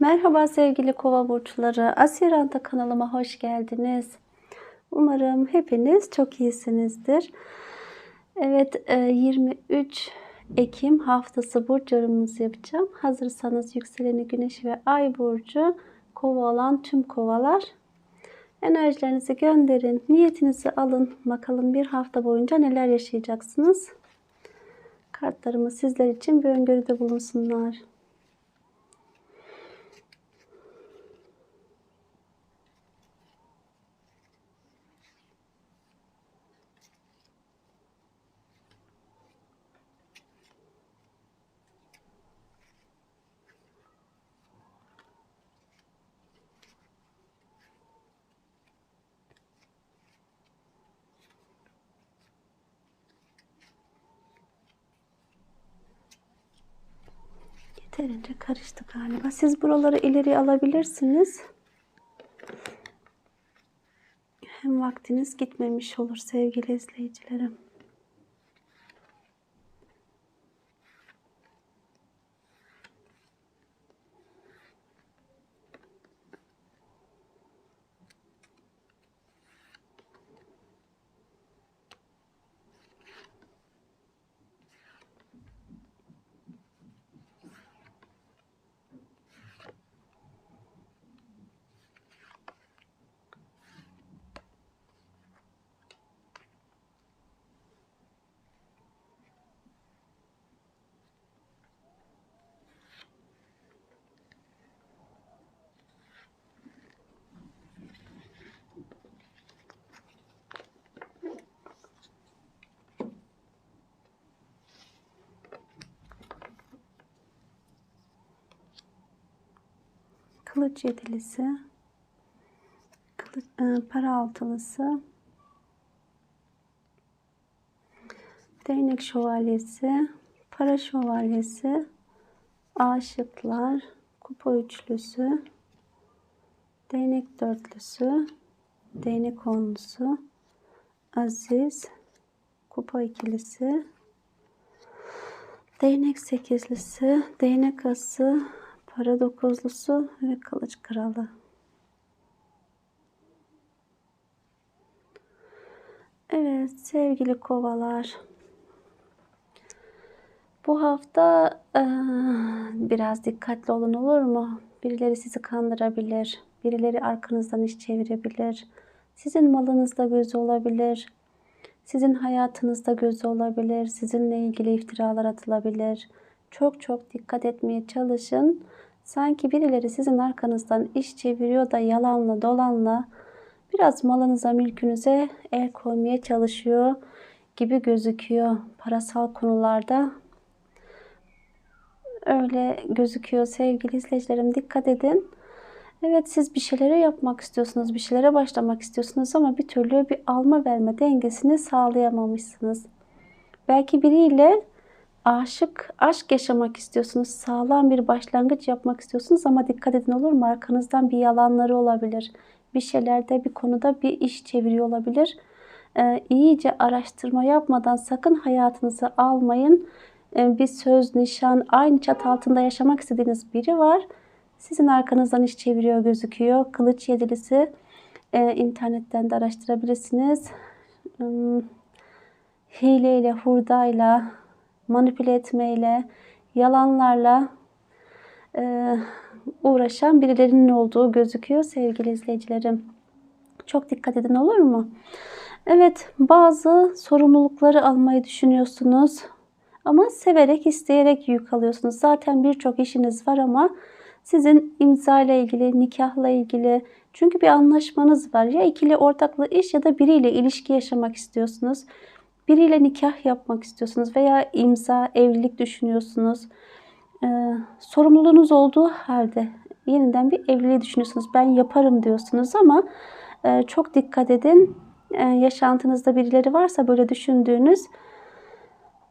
Merhaba sevgili kova burçları. Asiranta kanalıma hoş geldiniz. Umarım hepiniz çok iyisinizdir. Evet e, 23 Ekim haftası burç yorumumuzu yapacağım. Hazırsanız yükseleni güneşi ve ay burcu kova olan tüm kovalar enerjilerinizi gönderin. Niyetinizi alın. Bakalım bir hafta boyunca neler yaşayacaksınız. Kartlarımı sizler için bir öngörüde bulunsunlar. Yeterince karıştı galiba. Siz buraları ileri alabilirsiniz. Hem vaktiniz gitmemiş olur sevgili izleyicilerim. Kılıç yedilisi, kılıç, e, para altılısı, değnek şövalyesi, para şövalyesi, aşıklar, kupa üçlüsü, değnek dörtlüsü, değnek onlusu, aziz, kupa ikilisi, değnek sekizlisi, değnek ası, para dokuzlusu ve kılıç kralı. Evet sevgili kovalar. Bu hafta biraz dikkatli olun olur mu? Birileri sizi kandırabilir. Birileri arkanızdan iş çevirebilir. Sizin malınızda gözü olabilir. Sizin hayatınızda gözü olabilir. Sizinle ilgili iftiralar atılabilir. Çok çok dikkat etmeye çalışın. Sanki birileri sizin arkanızdan iş çeviriyor da yalanla dolanla biraz malınıza mülkünüze el koymaya çalışıyor gibi gözüküyor. Parasal konularda öyle gözüküyor sevgili izleyicilerim dikkat edin. Evet siz bir şeylere yapmak istiyorsunuz, bir şeylere başlamak istiyorsunuz ama bir türlü bir alma verme dengesini sağlayamamışsınız. Belki biriyle aşık, aşk yaşamak istiyorsunuz. Sağlam bir başlangıç yapmak istiyorsunuz ama dikkat edin olur mu? Arkanızdan bir yalanları olabilir. Bir şeylerde, bir konuda bir iş çeviriyor olabilir. Ee, iyice araştırma yapmadan sakın hayatınızı almayın. Ee, bir söz, nişan, aynı çat altında yaşamak istediğiniz biri var. Sizin arkanızdan iş çeviriyor gözüküyor. Kılıç yedilisi. Ee, internetten de araştırabilirsiniz. Hmm, hileyle, hurdayla, manipüle etmeyle, yalanlarla e, uğraşan birilerinin olduğu gözüküyor sevgili izleyicilerim. Çok dikkat edin olur mu? Evet bazı sorumlulukları almayı düşünüyorsunuz. Ama severek, isteyerek yük alıyorsunuz. Zaten birçok işiniz var ama sizin imza ile ilgili, nikahla ilgili çünkü bir anlaşmanız var. Ya ikili ortaklı iş ya da biriyle ilişki yaşamak istiyorsunuz biriyle nikah yapmak istiyorsunuz veya imza, evlilik düşünüyorsunuz. Ee, sorumluluğunuz olduğu halde yeniden bir evliliği düşünüyorsunuz. Ben yaparım diyorsunuz ama e, çok dikkat edin. E, yaşantınızda birileri varsa böyle düşündüğünüz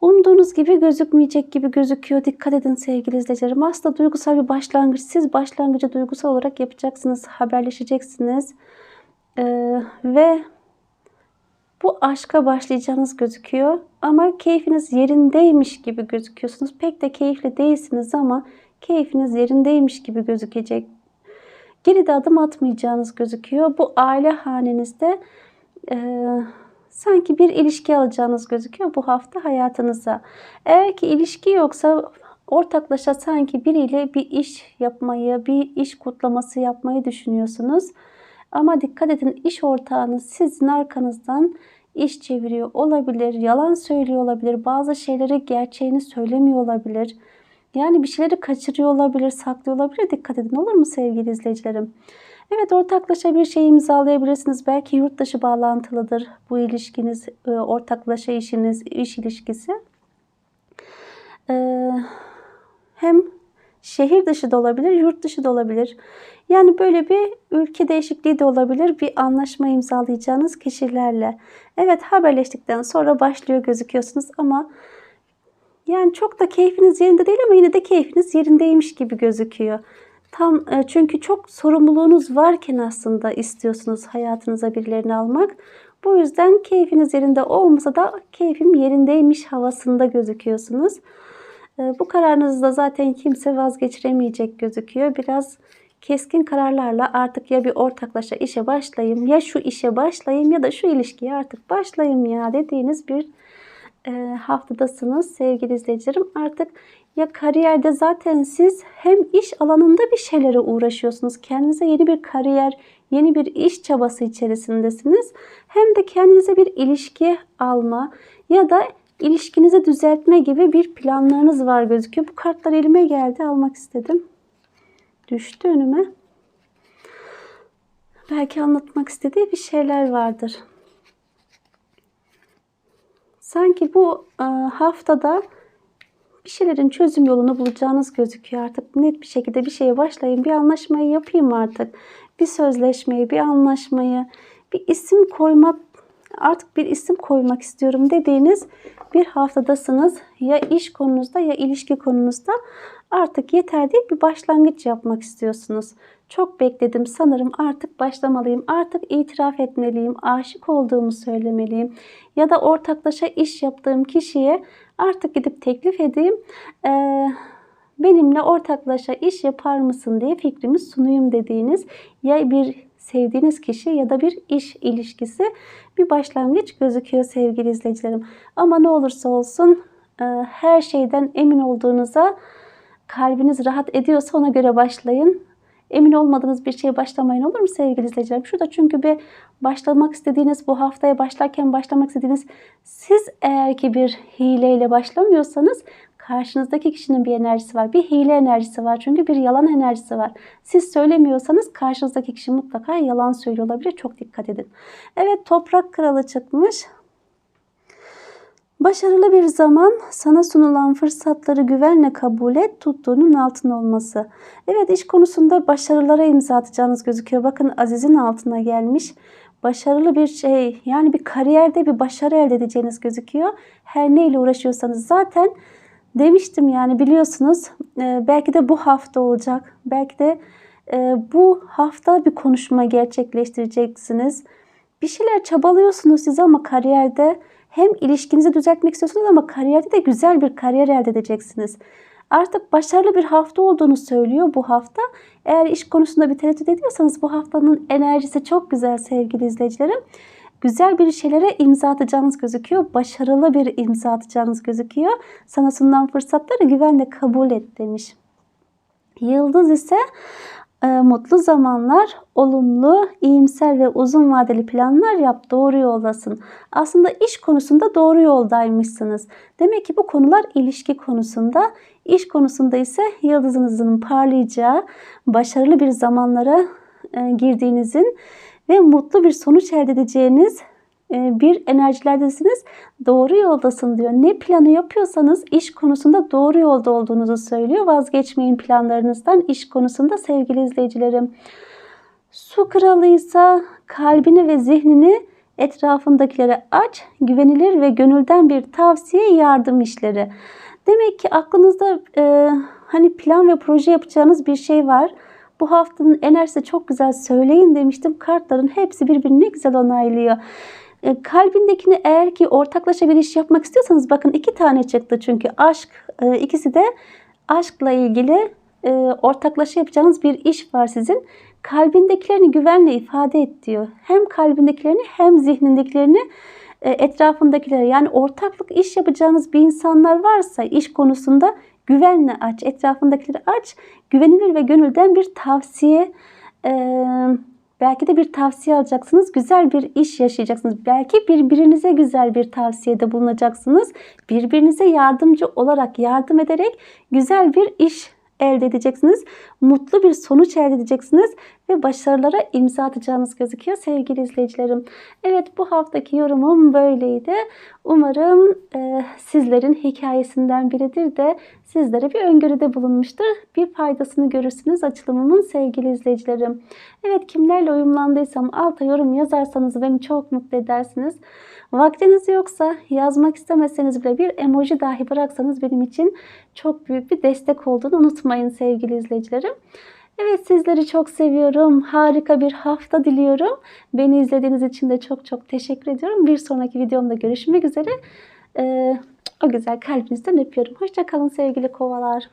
umduğunuz gibi gözükmeyecek gibi gözüküyor. Dikkat edin sevgili izleyicilerim. Aslında duygusal bir başlangıç. Siz başlangıcı duygusal olarak yapacaksınız. Haberleşeceksiniz. Ee, ve bu aşka başlayacağınız gözüküyor ama keyfiniz yerindeymiş gibi gözüküyorsunuz. Pek de keyifli değilsiniz ama Keyfiniz yerindeymiş gibi gözükecek. Geride adım atmayacağınız gözüküyor. Bu aile hanenizde e, sanki bir ilişki alacağınız gözüküyor bu hafta hayatınıza. Eğer ki ilişki yoksa ortaklaşa sanki biriyle bir iş yapmayı, bir iş kutlaması yapmayı düşünüyorsunuz. Ama dikkat edin iş ortağınız sizin arkanızdan iş çeviriyor olabilir, yalan söylüyor olabilir, bazı şeyleri gerçeğini söylemiyor olabilir. Yani bir şeyleri kaçırıyor olabilir, saklıyor olabilir. Dikkat edin olur mu sevgili izleyicilerim? Evet ortaklaşa bir şey imzalayabilirsiniz. Belki yurt dışı bağlantılıdır bu ilişkiniz, e, ortaklaşa işiniz, iş ilişkisi. Ee, hem şehir dışı da olabilir, yurt dışı da olabilir. Yani böyle bir ülke değişikliği de olabilir. Bir anlaşma imzalayacağınız kişilerle. Evet haberleştikten sonra başlıyor gözüküyorsunuz ama yani çok da keyfiniz yerinde değil ama yine de keyfiniz yerindeymiş gibi gözüküyor. Tam e, çünkü çok sorumluluğunuz varken aslında istiyorsunuz hayatınıza birilerini almak. Bu yüzden keyfiniz yerinde olmasa da keyfim yerindeymiş havasında gözüküyorsunuz. E, bu kararınızda zaten kimse vazgeçiremeyecek gözüküyor. Biraz keskin kararlarla artık ya bir ortaklaşa işe başlayayım ya şu işe başlayayım ya da şu ilişkiye artık başlayayım ya dediğiniz bir e, haftadasınız sevgili izleyicilerim. Artık ya kariyerde zaten siz hem iş alanında bir şeylere uğraşıyorsunuz. Kendinize yeni bir kariyer, yeni bir iş çabası içerisindesiniz. Hem de kendinize bir ilişki alma ya da ilişkinizi düzeltme gibi bir planlarınız var gözüküyor. Bu kartlar elime geldi almak istedim. Düştü önüme. Belki anlatmak istediği bir şeyler vardır. Sanki bu e, haftada bir şeylerin çözüm yolunu bulacağınız gözüküyor artık. Net bir şekilde bir şeye başlayın, bir anlaşmayı yapayım artık. Bir sözleşmeyi, bir anlaşmayı, bir isim koymak, artık bir isim koymak istiyorum dediğiniz bir haftadasınız. Ya iş konunuzda ya ilişki konunuzda artık yeter değil bir başlangıç yapmak istiyorsunuz. Çok bekledim sanırım artık başlamalıyım. Artık itiraf etmeliyim. Aşık olduğumu söylemeliyim. Ya da ortaklaşa iş yaptığım kişiye artık gidip teklif edeyim. Ee, benimle ortaklaşa iş yapar mısın diye fikrimi sunayım dediğiniz ya bir sevdiğiniz kişi ya da bir iş ilişkisi bir başlangıç gözüküyor sevgili izleyicilerim. Ama ne olursa olsun e, her şeyden emin olduğunuza kalbiniz rahat ediyorsa ona göre başlayın. Emin olmadığınız bir şeye başlamayın olur mu sevgili izleyicilerim? Şurada çünkü bir başlamak istediğiniz, bu haftaya başlarken başlamak istediğiniz siz eğer ki bir hileyle başlamıyorsanız karşınızdaki kişinin bir enerjisi var. Bir hile enerjisi var. Çünkü bir yalan enerjisi var. Siz söylemiyorsanız karşınızdaki kişi mutlaka yalan söylüyor olabilir. Çok dikkat edin. Evet toprak kralı çıkmış. Başarılı bir zaman sana sunulan fırsatları güvenle kabul et, tuttuğunun altın olması. Evet iş konusunda başarılara imza atacağınız gözüküyor. Bakın Aziz'in altına gelmiş. Başarılı bir şey yani bir kariyerde bir başarı elde edeceğiniz gözüküyor. Her neyle uğraşıyorsanız zaten demiştim yani biliyorsunuz e, belki de bu hafta olacak. Belki de e, bu hafta bir konuşma gerçekleştireceksiniz. Bir şeyler çabalıyorsunuz siz ama kariyerde hem ilişkinizi düzeltmek istiyorsunuz ama kariyerde de güzel bir kariyer elde edeceksiniz. Artık başarılı bir hafta olduğunu söylüyor bu hafta. Eğer iş konusunda bir tereddüt ediyorsanız bu haftanın enerjisi çok güzel sevgili izleyicilerim. Güzel bir şeylere imza atacağınız gözüküyor. Başarılı bir imza atacağınız gözüküyor. Sana sunulan fırsatları güvenle kabul et demiş. Yıldız ise e, mutlu zamanlar, olumlu, iyimser ve uzun vadeli planlar yap, doğru yoldasın. Aslında iş konusunda doğru yoldaymışsınız. Demek ki bu konular ilişki konusunda, iş konusunda ise yıldızınızın parlayacağı, başarılı bir zamanlara e, girdiğinizin ve mutlu bir sonuç elde edeceğiniz e, bir enerjilerdesiniz. Doğru yoldasın diyor. Ne planı yapıyorsanız iş konusunda doğru yolda olduğunuzu söylüyor. Vazgeçmeyin planlarınızdan iş konusunda sevgili izleyicilerim. Su kralıysa kalbini ve zihnini etrafındakilere aç, güvenilir ve gönülden bir tavsiye yardım işleri. Demek ki aklınızda e, hani plan ve proje yapacağınız bir şey var. Bu haftanın enerjisi çok güzel söyleyin demiştim. Kartların hepsi birbirini güzel onaylıyor. E, kalbindekini eğer ki ortaklaşa bir iş yapmak istiyorsanız bakın iki tane çıktı çünkü aşk e, ikisi de aşkla ilgili e, ortaklaşa yapacağınız bir iş var sizin. Kalbindekilerini güvenle ifade et diyor. Hem kalbindekilerini hem zihnindekilerini etrafındakilere yani ortaklık iş yapacağınız bir insanlar varsa iş konusunda güvenle aç, etrafındakileri aç. Güvenilir ve gönülden bir tavsiye e, belki de bir tavsiye alacaksınız. Güzel bir iş yaşayacaksınız. Belki birbirinize güzel bir tavsiyede bulunacaksınız. Birbirinize yardımcı olarak, yardım ederek güzel bir iş elde edeceksiniz. Mutlu bir sonuç elde edeceksiniz ve başarılara imza atacağınız gözüküyor sevgili izleyicilerim. Evet bu haftaki yorumum böyleydi. Umarım e, sizlerin hikayesinden biridir de sizlere bir öngörüde bulunmuştur. Bir faydasını görürsünüz açılımımın sevgili izleyicilerim. Evet kimlerle uyumlandıysam alta yorum yazarsanız beni çok mutlu edersiniz. Vaktiniz yoksa yazmak istemeseniz bile bir emoji dahi bıraksanız benim için çok büyük bir destek olduğunu unutmayın sevgili izleyicilerim. Evet sizleri çok seviyorum. Harika bir hafta diliyorum. Beni izlediğiniz için de çok çok teşekkür ediyorum. Bir sonraki videomda görüşmek üzere. Ee, o güzel kalbinizden öpüyorum. Hoşçakalın sevgili kovalar.